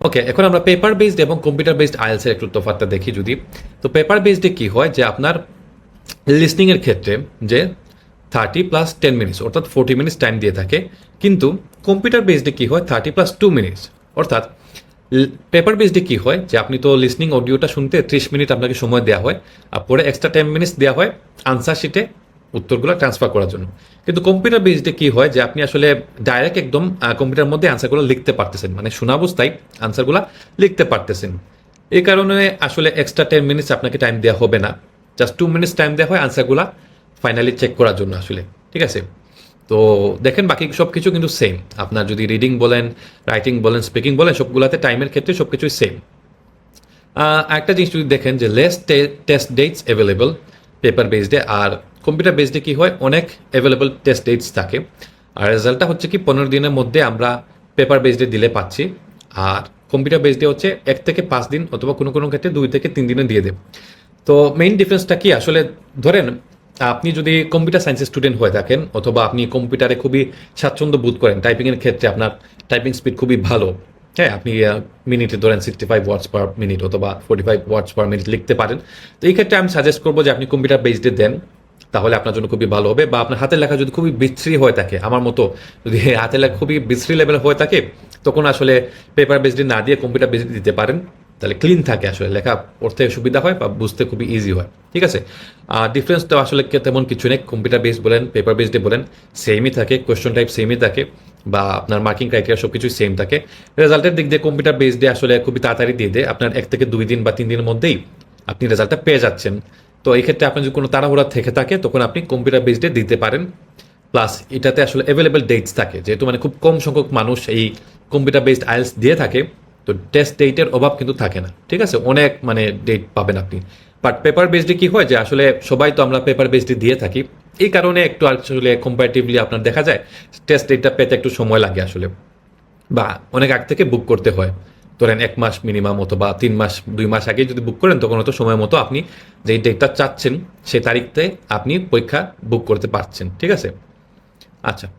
ওকে এখন আমরা paper based এবং কম্পিউটার বেসড আইএলসের একটু তফাৎটা দেখি যদি। তো পেপার বেসডে কি হয় যে আপনার লিসনিংয়ের ক্ষেত্রে যে থার্টি প্লাস টেন মিনিটস অর্থাৎ ফোর্টি মিনিটস টাইম দিয়ে থাকে, কিন্তু কম্পিউটার বেসডে কি হয় থার্টি প্লাস টু মিনিটস অর্থাৎ পেপার বেসডে কি হয় যে আপনি তো লিসনিং অডিওটা শুনতে ত্রিশ মিনিট আপনাকে সময় দেওয়া হয়, আর পরে এক্সট্রা টেন মিনিটস দেওয়া হয় আনসার শিটে উত্তরগুলো ট্রান্সফার করার জন্য। কিন্তু কম্পিউটার বেসডে কি হয় যে আপনি আসলে ডাইরেক্ট একদম কম্পিউটার মধ্যে আনসারগুলো লিখতে পারতেছেন। মানে শোনা অবস্থায় আনসারগুলো লিখতে পারতেছেন। এই কারণে আসলে এক্সট্রা টেন মিনিটস আপনাকে টাইম দেওয়া হবে না। জাস্ট টু মিনিটস টাইম দেওয়া হয় আনসারগুলো ফাইনালি চেক করার জন্য আসলে। ঠিক আছে? তো দেখেন বাকি সব কিছু কিন্তু সেম আপনার যদি রিডিং বলেন রাইটিং বলেন স্পিকিং বলেন, সবগুলোতে টাইমের ক্ষেত্রে সব কিছুই সেম একটা জিনিস যদি দেখেন যে less test dates available paper বেসডে আর কম্পিউটার বেসডে কি হয়? অনেক অ্যাভেলেবল টেস্ট ডেটস থাকে। আর রেজাল্টটা হচ্ছে কি, পনেরো দিনের মধ্যে আমরা পেপার বেসডে দিলে পাচ্ছি। আর কম্পিউটার বেসডে হচ্ছে এক থেকে পাঁচ দিন অথবা কোনো কোনো ক্ষেত্রে দুই থেকে তিন দিনে দিয়ে দেয় তো মেইন ডিফারেন্সটা কি? আসলে ধরেন, আপনি যদি কম্পিউটার সায়েন্সের স্টুডেন্ট হয়ে থাকেন অথবা আপনি কম্পিউটারে খুবই স্বাচ্ছন্দ্য বোধ করেন টাইপিংয়ের ক্ষেত্রে আপনার টাইপিং স্পিড খুবই ভালো। হ্যাঁ আপনি মিনিটে ধরেন sixty five words per minute অথবা forty five words per minute লিখতে পারেন। তো এই ক্ষেত্রে আমি সাজেস্ট করব যে আপনি কম্পিউটার বেসডে দেন। তাহলে আপনার জন্য খুবই ভালো হবে। বা আপনার হাতের লেখা যদি খুবই বিশ্রী হয়ে থাকে, আমার মতো যদি হাতের লেখা খুবই বিশ্রী লেভেল হয়ে থাকে, তখন আসলে পেপার বেসডে না দিয়ে কম্পিউটার বেসডে দিতে পারেন। তাহলে ক্লিন থাকে আসলে, লেখা পড়তে সুবিধা হয় বা বুঝতে খুবই ইজি হয়। ঠিক আছে? আর ডিফারেন্সটা আসলে তেমন কিছু নেই কম্পিউটার বেস বলেন পেপার বেসডে বলেন সেমই থাকে কোয়েশ্চন টাইপ সেমই থাকে, বা আপনার মার্কিং ক্রাইটেরিয়া সব কিছুই সেম থাকে রেজাল্টের দিক দিয়ে কম্পিউটার বেসডে আসলে খুবই তাড়াতাড়ি দিয়ে দেয়। আপনার এক থেকে দুই দিন বা তিন দিনের মধ্যেই আপনি রেজাল্টটা পেয়ে যাচ্ছেন। তো এই ক্ষেত্রে আপনার যদি কোনো তাড়াহুড়া থেকে থাকে, তখন আপনি কম্পিউটার বেসডে দিতে পারেন। প্লাস এটাতে আসলে অ্যাভেলেবেল ডেটস থাকে। যেহেতু মানে খুব কম সংখ্যক মানুষ এই কম্পিউটার বেসড আইএলস দিয়ে থাকে, তো টেস্ট ডেটের অভাব কিন্তু থাকে না। ঠিক আছে? অনেক মানে ডেট পাবেন আপনি। বাট পেপার বেসডে কি হয় যে, আসলে সবাই তো আমরা পেপার বেসডে দিয়ে থাকি। এই কারণে একটু আসলে কম্পারেটিভলি আপনার দেখা যায় টেস্ট ডেটটা পেতে একটু সময় লাগে আসলে। বা অনেক আগ থেকে বুক করতে হয়। ধরেন এক মাস মিনিমাম অথবা তিন মাস, দুই মাস আগে যদি বুক করেন, তখন হয়তো সময় মতো আপনি যে ডেটটা চাচ্ছেন সেই তারিখতে আপনি পরীক্ষা বুক করতে পারছেন, ঠিক আছে? আচ্ছা।